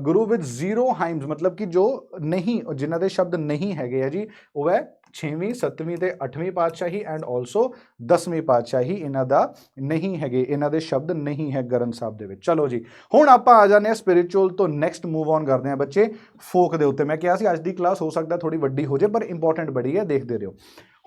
Guru with zero hymns ਮਤਲਬ ਕਿ ਜੋ ਨਹੀਂ, ਜਿਨ੍ਹਾਂ ਦੇ ਸ਼ਬਦ ਨਹੀਂ ਹੈਗੇ ਆ ਜੀ, ਉਹ ਹੈ 6ਵੀਂ 7ਵੀਂ ਤੇ 8ਵੀਂ ਪਾਤਸ਼ਾਹੀ ਐਂਡ ਆਲਸੋ 10ਵੀਂ ਪਾਤਸ਼ਾਹੀ ਇਹਨਾਂ ਦਾ ਨਹੀਂ ਹੈਗੇ, ਇਹਨਾਂ ਦੇ ਸ਼ਬਦ ਨਹੀਂ ਹੈ ਗ੍ਰੰਥ ਸਾਹਿਬ ਦੇ ਵਿੱਚ। ਚਲੋ ਜੀ, ਹੁਣ ਆਪਾਂ ਆ ਜਾਂਦੇ ਹਾਂ ਸਪਿਰਚੁਅਲ ਤੋਂ ਨੈਕਸਟ ਮੂਵ ਔਨ ਕਰਦੇ ਹਾਂ ਬੱਚੇ ਫੋਕ ਦੇ ਉੱਤੇ। ਮੈਂ ਕਿਹਾ ਸੀ ਅੱਜ ਦੀ ਕਲਾਸ ਹੋ ਸਕਦਾ ਥੋੜੀ ਵੱਡੀ ਹੋ ਜਾਏ, ਪਰ ਇੰਪੋਰਟੈਂਟ ਬੜੀ ਹੈ, ਦੇਖਦੇ ਰਹੋ।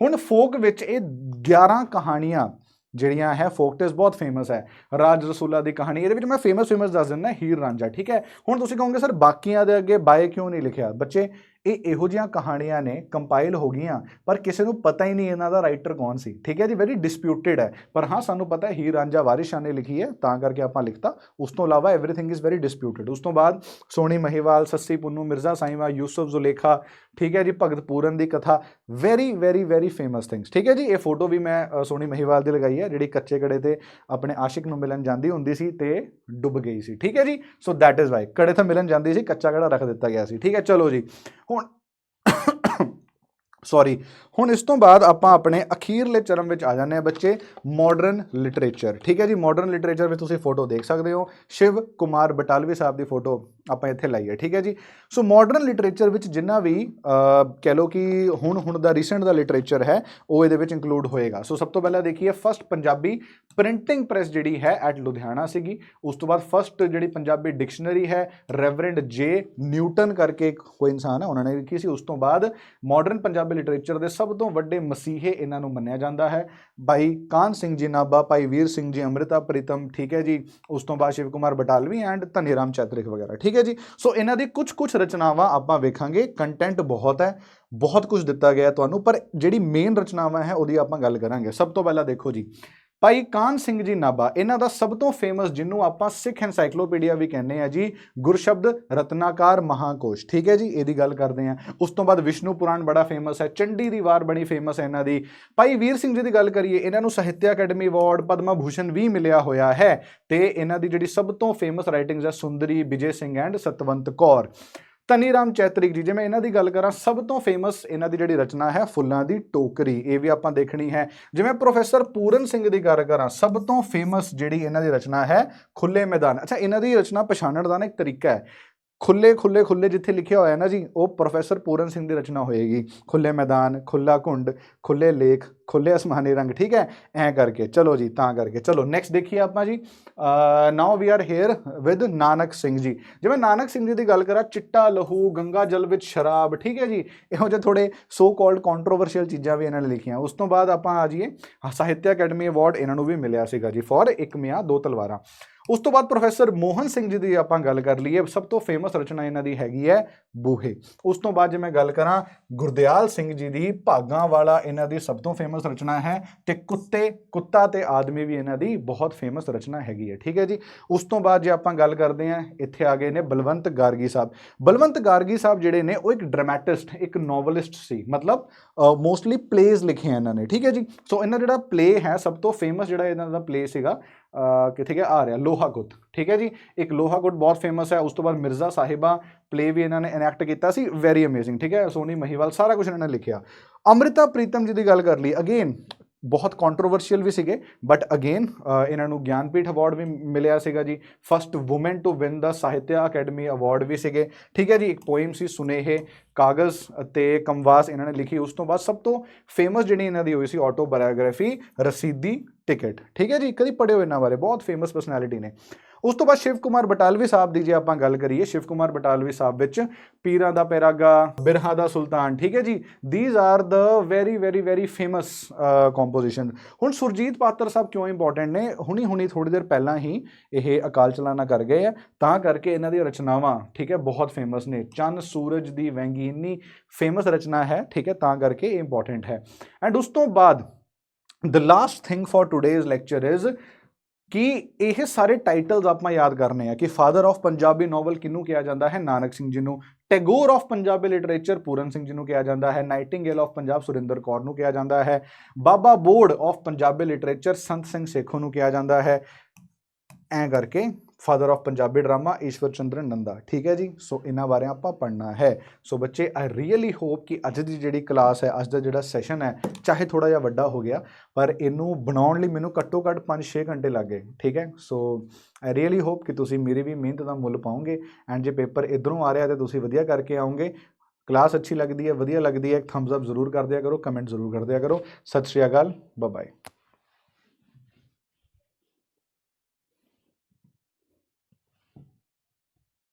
ਹੁਣ ਫੋਕ ਵਿੱਚ ਇਹ 11 ਕਹਾਣੀਆਂ ਜਿਹੜੀਆਂ ਹੈ ਫੋਕ ਟੇਸ ਬਹੁਤ ਫੇਮਸ ਹੈ। ਰਾਜ ਰਸੂਲਾ ਦੀ ਕਹਾਣੀ, ਇਹਦੇ ਵਿੱਚ ਮੈਂ ਫੇਮਸ ਫੇਮਸ ਦੱਸ ਦਿੰਦਾ, ਹੀਰ ਰਾਂਝਾ, ਠੀਕ ਹੈ? ਹੁਣ ਤੁਸੀਂ ਕਹੋਗੇ, ਸਰ, ਬਾਕੀਆਂ ਦੇ ਅੱਗੇ ਬਾਏ ਕਿਉਂ ਨਹੀਂ ਲਿਖਿਆ? ਬੱਚੇ ਇਹ ਇਹੋ ਜਿਹੀਆਂ ਕਹਾਣੀਆਂ ਨੇ ਕੰਪਾਈਲ ਹੋ ਗਈਆਂ ਪਰ ਕਿਸੇ ਨੂੰ ਪਤਾ ਹੀ ਨਹੀਂ ਇਹਨਾਂ ਦਾ ਰਾਈਟਰ ਕੌਣ ਸੀ ਠੀਕ ਹੈ ਜੀ ਵੈਰੀ ਡਿਸਪਿਊਟਡ ਹੈ ਪਰ ਹਾਂ ਸਾਨੂੰ ਪਤਾ ਹੈ ਹੀਰ ਰਾਂਝਾ ਵਾਰਿਸ ਸ਼ਾਹ ਨੇ ਲਿਖੀ ਹੈ ਤਾਂ ਕਰਕੇ ਆਪਾਂ ਲਿਖਤਾ ਉਸ ਤੋਂ ਇਲਾਵਾ एवरीथिंग ਇਜ਼ ਵੈਰੀ ਡਿਸਪਿਊਟਡ ਉਸ ਤੋਂ ਬਾਅਦ ਸੋਹਣੀ ਮਹੀਵਾਲ ਸੱਸੀ ਪੁੰਨੂ ਮਿਰਜ਼ਾ ਸਾਈਵਾ ਯੂਸਫ ਜ਼ੁਲੇਖਾ ਠੀਕ ਹੈ ਜੀ ਭਗਤ ਪੂਰਨ ਦੀ ਕਥਾ Very very very famous things ਠੀਕ ਹੈ ਜੀ? ਇਹ ਫੋਟੋ ਵੀ ਮੈਂ ਸੋਨੀ ਮਹੀਵਾਲ ਦੀ ਲਗਾਈ ਹੈ, ਜਿਹੜੀ ਕੱਚੇ ਕੜੇ ਤੇ ਆਪਣੇ ਆਸ਼ਿਕ ਨੂੰ ਮਿਲਣ ਜਾਂਦੀ ਹੁੰਦੀ ਸੀ ਤੇ ਡੁੱਬ ਗਈ ਸੀ। ਠੀਕ ਹੈ ਜੀ? ਸੋ ਦੈਟ ਇਜ਼ ਵਾਈ ਕੜੇ ਤੇ ਮਿਲਣ ਜਾਂਦੀ ਸੀ, ਕੱਚਾ ਕੜਾ ਰੱਖ ਦਿੱਤਾ ਗਿਆ ਸੀ। ਠੀਕ ਹੈ? ਚਲੋ ਜੀ। ਹੁਣ ਸੌਰੀ ਹੁਣ ਇਸ ਤੋਂ ਬਾਅਦ ਆਪਾਂ ਆਪਣੇ ਅਖੀਰਲੇ ਚਰਮ ਵਿੱਚ ਆ ਜਾਂਦੇ ਆ ਬੱਚੇ ਮਾਡਰਨ ਲਿਟਰੇਚਰ ਠੀਕ ਹੈ ਜੀ? ਮਾਡਰਨ ਲਿਟਰੇਚਰ ਵਿੱਚ ਤੁਸੀਂ ਫੋਟੋ ਦੇਖ ਸਕਦੇ ਹੋ। ਸ਼ਿਵ ਕੁਮਾਰ ਬਟਾਲਵੀ ਸਾਹਿਬ ਦੀ ਫੋਟੋ ਆਪਾਂ ਇੱਥੇ ਲਾਈਏ, ਠੀਕ ਹੈ ਜੀ? ਸੋ ਮਾਡਰਨ ਲਿਟਰੇਚਰ ਵਿੱਚ ਜਿੰਨਾ ਵੀ ਕਹਿ ਲਓ ਕਿ ਹੁਣ ਹੁਣ ਦਾ ਰੀਸੈਂਟ ਦਾ ਲਿਟਰੇਚਰ ਹੈ, ਉਹ ਇਹਦੇ ਵਿੱਚ ਇਨਕਲੂਡ ਹੋਏਗਾ। ਸੋ ਸਭ ਤੋਂ ਪਹਿਲਾਂ ਦੇਖੀਏ ਫਸਟ ਪੰਜਾਬੀ ਪ੍ਰਿੰਟਿੰਗ ਪ੍ਰੈਸ ਜਿਹੜੀ ਹੈ ਐਟ ਲੁਧਿਆਣਾ ਸੀਗੀ। ਉਸ ਤੋਂ ਬਾਅਦ ਫਸਟ ਜਿਹੜੀ ਪੰਜਾਬੀ ਡਿਕਸ਼ਨਰੀ ਹੈ ਰੈਵਰੈਂਡ ਜੇ ਨਿਊਟਨ ਕਰਕੇ ਇੱਕ ਕੋਈ ਇਨਸਾਨ ਹੈ, ਉਹਨਾਂ ਨੇ ਲਿਖੀ ਸੀ। ਉਸ ਤੋਂ ਬਾਅਦ ਮਾਡਰਨ ਪੰਜਾਬੀ ਲਿਟਰੇਚਰ ਦੇ ਸਭ ਤੋਂ ਵੱਡੇ ਮਸੀਹੇ ਇਹਨਾਂ ਨੂੰ ਮੰਨਿਆ ਜਾਂਦਾ ਹੈ। ਭਾਈ ਕਾਨ ਸਿੰਘ ਜੀ, ਨਾਭਾ, ਭਾਈ ਵੀਰ ਸਿੰਘ ਜੀ, ਅੰਮ੍ਰਿਤਾ ਪ੍ਰੀਤਮ, ਠੀਕ ਹੈ ਜੀ? ਉਸ ਤੋਂ ਬਾਅਦ ਸ਼ਿਵ ਕੁਮਾਰ ਬਟਾਲਵੀ ਐਂਡ ਧਨੀਰਾਮ ਚੈਤਰਿਕ ਵਗੈਰਾ, ਠੀਕ ਹੈ ਜੀ? ਸੋ ਇਹਨਾਂ ਦੀ ਕੁਝ ਕੁਝ ਰਚਨਾਵਾਂ ਆਪਾਂ ਵੇਖਾਂਗੇ। ਕੰਟੈਂਟ ਬਹੁਤ ਹੈ, ਬਹੁਤ ਕੁਝ ਦਿੱਤਾ ਗਿਆ ਤੁਹਾਨੂੰ, ਪਰ ਜਿਹੜੀ ਮੇਨ ਰਚਨਾਵਾਂ ਹੈ, ਉਹਦੀ ਆਪਾਂ ਗੱਲ ਕਰਾਂਗੇ। ਸਭ ਤੋਂ ਪਹਿਲਾਂ ਦੇਖੋ ਜੀ ਭਾਈ ਕਾਨ ਸਿੰਘ ਜੀ ਨਾਭਾ, ਇਹਨਾਂ ਦਾ ਸਭ ਤੋਂ ਫੇਮਸ ਜਿਹਨੂੰ ਆਪਾਂ ਸਿੱਖ ਐਨਸਾਈਕਲੋਪੀਡੀਆ ਵੀ ਕਹਿੰਦੇ ਆ ਜੀ, ਗੁਰਸ਼ਬਦ ਰਤਨਾਕਾਰ ਮਹਾਕੋਸ਼, ਠੀਕ ਹੈ ਜੀ, ਇਹਦੀ ਗੱਲ ਕਰਦੇ ਆ ਉਸ ਤੋਂ ਬਾਅਦ ਵਿਸ਼ਨੂੰ ਪੁਰਾਣ ਬੜਾ ਫੇਮਸ ਹੈ, ਚੰਡੀ ਦੀ ਵਾਰ ਬੜੀ ਫੇਮਸ ਹੈ ਇਹਨਾਂ ਦੀ। ਭਾਈ ਵੀਰ ਸਿੰਘ ਜੀ ਦੀ ਗੱਲ ਕਰੀਏ, ਇਹਨਾਂ ਨੂੰ ਸਾਹਿਤਿਆ ਅਕੈਡਮੀ ਅਵਾਰਡ ਪਦਮਾ ਭੂਸ਼ਣ ਵੀ ਮਿਲਿਆ ਹੋਇਆ ਹੈ ਤੇ ਇਹਨਾਂ ਦੀ ਜਿਹੜੀ ਸਭ ਤੋਂ ਫੇਮਸ ਰਾਈਟਿੰਗਸ ਹੈ, ਸੁੰਦਰੀ, ਵਿਜੇ ਸਿੰਘ ਐਂਡ ਸਤਵੰਤ ਕੌਰ। ਧਨੀ ਰਾਮ ਚੈਤਰਿਕ ਜੀ, ਜੇ ਮੈਂ ਇਹਨਾਂ ਦੀ ਗੱਲ ਕਰਾਂ, ਸਭ ਤੋਂ ਫੇਮਸ ਇਹਨਾਂ ਦੀ ਜਿਹੜੀ ਰਚਨਾ ਹੈ ਫੁੱਲਾਂ ਦੀ ਟੋਕਰੀ, ਇਹ ਵੀ ਆਪਾਂ ਦੇਖਣੀ ਹੈ। ਜਿਵੇਂ ਪ੍ਰੋਫੈਸਰ ਪੂਰਨ ਸਿੰਘ ਦੀ ਗੱਲ ਕਰਾਂ, ਸਭ ਤੋਂ ਫੇਮਸ ਜਿਹੜੀ ਇਹਨਾਂ ਦੀ ਰਚਨਾ ਹੈ ਖੁੱਲੇ ਮੈਦਾਨ। ਅੱਛਾ, ਇਹਨਾਂ ਦੀ ਰਚਨਾ ਪਛਾਣਨ ਦਾ ਨਾ ਇੱਕ ਤਰੀਕਾ ਹੈ। ਖੁੱਲੇ ਖੁੱਲੇ ਖੁੱਲੇ ਜਿੱਥੇ ਲਿਖਿਆ ਹੋਇਆ ਨਾ ਜੀ, ਉਹ ਪ੍ਰੋਫੈਸਰ ਪੂਰਨ ਸਿੰਘ ਦੀ ਰਚਨਾ ਹੋਏਗੀ। ਖੁੱਲੇ ਮੈਦਾਨ, ਖੁੱਲਾ ਘੁੰਡ, ਖੁੱਲੇ ਲੇਖ, ਖੁੱਲੇ ਅਸਮਾਨੀ ਰੰਗ, ਠੀਕ ਹੈ? ਐ ਕਰਕੇ, ਚਲੋ ਜੀ, ਤਾਂ ਕਰਕੇ, ਚਲੋ ਨੈਕਸਟ ਦੇਖੀਏ ਆਪਾਂ ਜੀ। Now we are here with Nanak Singh ji. ਜਿਵੇਂ ਨਾਨਕ ਸਿੰਘ ਜੀ ਦੀ ਗੱਲ ਕਰਾਂ, ਚਿੱਟਾ, ਲਹੂ, ਗੰਗਾ, ਜਲ ਵਿੱਚ ਸ਼ਰਾਬ, ਠੀਕ ਹੈ ਜੀ? ਇਹੋ ਜਿਹੇ ਥੋੜੇ ਸੋ ਕਾਲਡ ਕੰਟਰੋਵਰਸ਼ੀਅਲ ਚੀਜ਼ਾਂ ਵੀ ਇਹਨਾਂ ਨੇ ਲਿਖੀਆਂ। ਉਸ ਤੋਂ ਬਾਅਦ ਆਪਾਂ ਆ ਜਾਈਏ ਸਾਹਿਤਿਆ ਅਕੈਡਮੀ ਅਵਾਰਡ ਇਹਨਾਂ ਨੂੰ ਵੀ ਮਿਲਿਆ ਸੀਗਾ ਜੀ ਫॉर ਇੱਕ ਮਿਆਂ ਦੋ ਤਲਵਾਰਾਂ। ਉਸ ਤੋਂ ਬਾਅਦ ਪ੍ਰੋਫੈਸਰ ਮੋਹਨ ਸਿੰਘ ਜੀ ਦੀ ਆਪਾਂ ਗੱਲ ਕਰ ਲਈਏ, ਸਭ ਤੋਂ ਫੇਮਸ ਰਚਨਾ ਇਹਨਾਂ ਦੀ ਹੈਗੀ ਹੈ ਬੂਹੇ। ਉਸ ਤੋਂ ਬਾਅਦ ਜੇ ਮੈਂ ਗੱਲ ਕਰਾਂ ਗੁਰਦਿਆਲ ਸਿੰਘ ਜੀ ਦੀ, ਭਾਗਾਂ ਵਾਲਾ ਇਹਨਾਂ ਦੀ ਸਭ ਤੋਂ ਫੇਮਸ ਰਚਨਾ ਹੈ ਤੇ ਕੁੱਤੇ, ਕੁੱਤਾ ਤੇ ਆਦਮੀ ਵੀ ਇਹਨਾਂ ਦੀ ਬਹੁਤ ਫੇਮਸ ਰਚਨਾ ਹੈਗੀ ਹੈ, ਠੀਕ ਹੈ ਜੀ? ਉਸ ਤੋਂ ਬਾਅਦ ਜੇ ਆਪਾਂ ਗੱਲ ਕਰਦੇ ਹਾਂ, ਇੱਥੇ ਆ ਗਏ ਨੇ ਬਲਵੰਤ ਗਾਰਗੀ ਸਾਹਿਬ। ਬਲਵੰਤ ਗਾਰਗੀ ਸਾਹਿਬ ਜਿਹੜੇ ਨੇ, ਉਹ ਇੱਕ ਡਰਾਮੈਟਿਸਟ ਇੱਕ ਨੋਵਲਿਸਟ ਸੀ, ਮਤਲਬ ਮੋਸਟਲੀ ਪਲੇਜ਼ ਲਿਖੇ ਇਹਨਾਂ ਨੇ, ਠੀਕ ਹੈ ਜੀ? ਸੋ ਇਹਨਾਂ ਜਿਹੜਾ ਪਲੇ ਹੈ, ਸਭ ਤੋਂ ਫੇਮਸ ਜਿਹੜਾ ਇਹਨਾਂ ਦਾ ਪਲੇ ਸੀਗਾ ਕਿੱਥੇ ਗਿਆ ਆ ਰਿਹਾ, ਲੋਹਾ ਗੁੱਤ, ਠੀਕ ਹੈ ਜੀ? ਇੱਕ ਲੋਹਾ ਗੁੱਟ ਬਹੁਤ ਫੇਮਸ ਹੈ, ਉਸ ਤੋਂ ਬਾਅਦ ਮਿਰਜ਼ਾ ਸਾਹਿਬਾ ਪਲੇ ਵੀ ਇਹਨਾਂ ਨੇ ਐਨੈਕਟ ਕੀਤਾ ਸੀ ਵੈਰੀ ਅਮੇਜ਼ਿੰਗ ਠੀਕ ਹੈ? ਸੋਨੀ ਮਹੀਵਾਲ, ਸਾਰਾ ਕੁਝ ਇਹਨਾਂ ਨੇ ਲਿਖਿਆ। ਅੰਮ੍ਰਿਤਾ ਪ੍ਰੀਤਮ ਜੀ ਦੀ ਗੱਲ ਕਰ ਲਈ ਅਗੇਨ ਬਹੁਤ ਕੰਟਰੋਵਰਸ਼ੀਅਲ ਵੀ ਸੀਗੇ ਬਟ ਅਗੇਨ ਇਹਨਾਂ ਨੂੰ ਗਿਆਨਪੀਠ ਅਵਾਰਡ ਵੀ ਮਿਲਿਆ ਸੀਗਾ ਜੀ। First woman to win the Sahitya Akademi award ਵੀ ਸੀਗੇ, ਠੀਕ ਹੈ ਜੀ? ਇੱਕ ਪੋਇਮ ਸੀ, ਸੁਨੇਹੇ, ਕਾਗਜ਼ ਅਤੇ ਕੰਵਾਸ ਇਹਨਾਂ ਨੇ ਲਿਖੀ, ਉਸ ਤੋਂ ਬਾਅਦ ਸਭ ਤੋਂ ਫੇਮਸ ਜਿਹੜੀ ਇਹਨਾਂ ਦੀ ਹੋਈ ਸੀ ਆਟੋਬਾਇਓਗ੍ਰਾਫੀ ਰਸੀਦੀ ਟਿਕਟ। ਠੀਕ ਹੈ ਜੀ? ਕਦੀ ਪੜ੍ਹੇ ਇਹਨਾਂ ਬਾਰੇ। ਬਹੁਤ ਫੇਮਸ ਪਰਸਨੈਲਿਟੀ ਨੇ। ਉਸ ਤੋਂ ਬਾਅਦ ਸ਼ਿਵ ਕੁਮਾਰ ਬਟਾਲਵੀ ਸਾਹਿਬ ਦੀ ਜੇ ਆਪਾਂ ਗੱਲ ਕਰੀਏ, ਸ਼ਿਵ ਕੁਮਾਰ ਬਟਾਲਵੀ ਸਾਹਿਬ ਵਿੱਚ ਪੀਰਾਂ ਦਾ ਪੈਰਾਗਾ, ਬਿਰਹਾ ਦਾ ਸੁਲਤਾਨ, ਠੀਕ ਹੈ ਜੀ? These are the very very very famous composition ਹੁਣ ਸੁਰਜੀਤ ਪਾਤਰ ਸਾਹਿਬ ਕਿਉਂ ਇੰਪੋਰਟੈਂਟ ਨੇ? ਹੁਣੀ ਹੁਣੀ ਥੋੜੀ ਦੇਰ ਪਹਿਲਾਂ ਹੀ ਇਹ ਅਕਾਲ ਚਲਾਣਾ ਕਰ ਗਏ ਆ। ਤਾਂ ਕਰਕੇ ਇਹਨਾਂ ਦੀਆਂ ਰਚਨਾਵਾਂ, ਠੀਕ ਹੈ, ਬਹੁਤ ਫੇਮਸ ਨੇ। ਚੰਨ ਸੂਰਜ ਦੀ ਵੈਂਗੀ ਇੰਨੀ ਫੇਮਸ ਰਚਨਾ ਹੈ, ਠੀਕ ਹੈ, ਤਾਂ ਕਰਕੇ ਇਹ ਇੰਪੋਰਟੈਂਟ ਹੈ। ਐਂਡ ਉਸ ਤੋਂ ਬਾਅਦ the last thing for today's lecture is ਕਿ ਇਹ ਸਾਰੇ ਟਾਈਟਲਸ ਆਪਾਂ ਯਾਦ ਕਰਨੇ ਆ ਕਿ ਫਾਦਰ ਆਫ ਪੰਜਾਬੀ ਨੋਵਲ ਕਿਹਨੂੰ ਕਿਹਾ ਜਾਂਦਾ ਹੈ ਨਾਨਕ ਸਿੰਘ ਜੀ ਨੂੰ ਟੈਗੋਰ ਆਫ ਪੰਜਾਬੀ ਲਿਟਰੇਚਰ ਪੂਰਨ ਸਿੰਘ ਜੀ ਨੂੰ ਕਿਹਾ ਜਾਂਦਾ ਹੈ ਨਾਈਟਿੰਗੇਲ ਆਫ ਪੰਜਾਬ ਸੁਰਿੰਦਰ ਕੌਰ ਨੂੰ ਕਿਹਾ ਜਾਂਦਾ ਹੈ Baba board of Punjabi literature Sant Singh Sekhon ਨੂੰ ਕਿਹਾ ਜਾਂਦਾ ਹੈ ਐਂ ਕਰਕੇ father of Punjabi drama Ishwar Chandran Nanda ਠੀਕ ਹੈ ਜੀ? ਸੋ ਇਹਨਾਂ ਬਾਰੇ ਆਪਾਂ ਪੜ੍ਹਨਾ ਹੈ। ਸੋ ਬੱਚੇ ਆਈ ਰੀਅਲੀ ਹੋਪ ਕਿ ਅੱਜ ਦੀ ਜਿਹੜੀ ਕਲਾਸ ਹੈ, ਅੱਜ ਦਾ ਜਿਹੜਾ ਸੈਸ਼ਨ ਹੈ, ਚਾਹੇ ਥੋੜਾ ਜਿਹਾ ਵੱਡਾ ਹੋ ਗਿਆ, ਪਰ ਇਹਨੂੰ ਬਣਾਉਣ ਲਈ ਮੈਨੂੰ ਘੱਟੋ ਘੱਟ 5-6 ਘੰਟੇ ਲੱਗੇ ਠੀਕ ਹੈ? ਸੋ ਆਈ ਰੀਅਲੀ ਹੋਪ ਕਿ ਤੁਸੀਂ ਮੇਰੀ ਵੀ ਮਿਹਨਤ ਦਾ ਮੁੱਲ ਪਾਓਗੇ ਐਂਡ ਜੇ ਪੇਪਰ ਇਧਰੋਂ ਆ ਰਿਹਾ ਤੇ ਤੁਸੀਂ ਵਧੀਆ ਕਰਕੇ ਆਓਗੇ। ਕਲਾਸ ਅੱਛੀ ਲੱਗਦੀ ਹੈ, ਵਧੀਆ ਲੱਗਦੀ ਹੈ ਇੱਕ ਥੰਬਸ ਅਪ ਜ਼ਰੂਰ ਕਰ ਦਿਆ ਕਰੋ ਕਮੈਂਟ ਜ਼ਰੂਰ ਕਰ ਦਿਆ ਕਰੋ। ਸਤਿ ਸ਼੍ਰੀ ਅਕਾਲ ਬਾਏ ਬਾਏ